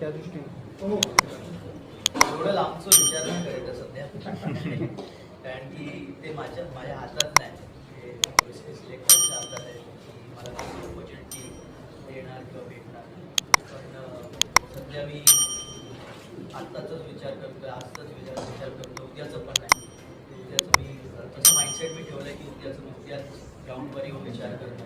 त्या दृष्टीने. हो. एवढं लांबचं विचार नाही करायचा सध्या. कारण की ते माझ्या माझ्या हातात नाही. सिलेक्टरच्या हातात आहे. की मला त्याची ऑपॉर्च्युनिटी देणार किंवा भेटणार पण सध्या मी आत्ताचाच विचार करतोय आजचाच विचार विचार करतो उद्याचं पण नाही. उद्याचं मी तसं माइंडसेट मी ठेवलं की उद्याचं मी उद्याच ग्राउंडवर येऊन विचार करतो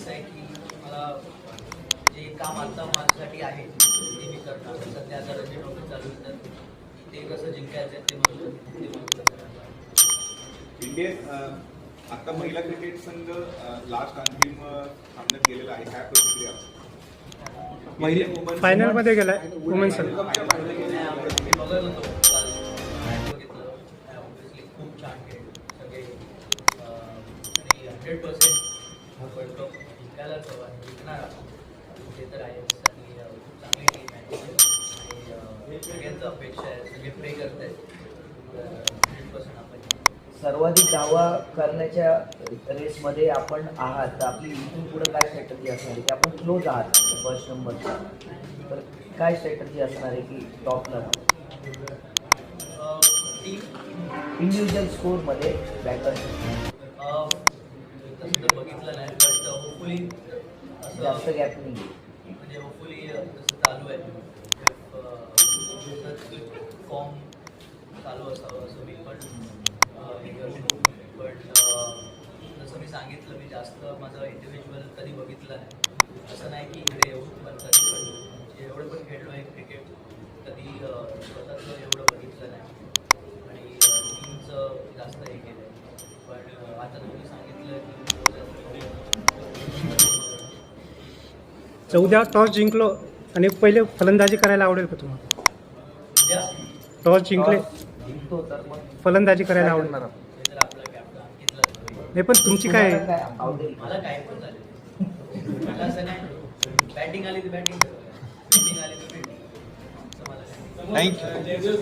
असं आहे की मला जे काम आता माझ्यासाठी आहे ते मी करणार. सध्या आता रणजी ट्रॉफी चालू तर ते कसं जिंकायचं आहे ते मला ते इंडियन अ, आता महिला क्रिकेट संघ लास्ट अंतिम सामन्यात गेलेला आहे. काय प्रतिक्रिया? महिला फायनलमध्ये गेलाय वुमेन्स नाही, आम्ही- मी बघत होतो. खूप छान खेळ सगळे. हंड्रेड पर्सेंट वर्ल्ड कप जिंकायलाच हवा जिंकणार आपण ते तर आहेच आणि खूप चांगली टीम आहे. आणि सगळ्यांचं अपेक्षा आहे. सगळे प्रे करत आहेत सर्वाधिक धावा करण्याच्या रेसमध्ये आपण आहात. तर आपली इथून पुढे काय स्ट्रॅटजी असणार आहे? की आपण क्लोज आहात फर्स्ट नंबरचा तर काय स्ट्रॅटजी असणार आहे की टॉपला टीम इंडिव्हिज्युअल स्कोरमध्ये बॅटर अं, तसं तर बघितलं नाही बट होपफुली जास्त गॅप नाही म्हणजे होपफुली जसं चालू आहे फॉर्म चालू असावं असं मी पण अं, हे करतो पण जसं मी सांगितलं मी जास्त माझं इंडिव्हिज्युअल कधी बघितलं नाही. असं नाही की इकडे येऊन पण कधी पण म्हणजे एवढं पण खेळलो आहे चौदा टॉस जिंकलो आणि पहिले फलंदाजी करायला आवडेल का तुम्हाला? उद्या टॉस जिंकले. जिंकतो तर मग फलंदाजी करायला अंकितला नाही पण तुमची काय तुम्हाला काय आवडेल मला काय पण चालेल मला असं नाही बॅटिंग आली तर बॅटिंग बॅटिंग आली तर बॅटिंग थँक्यू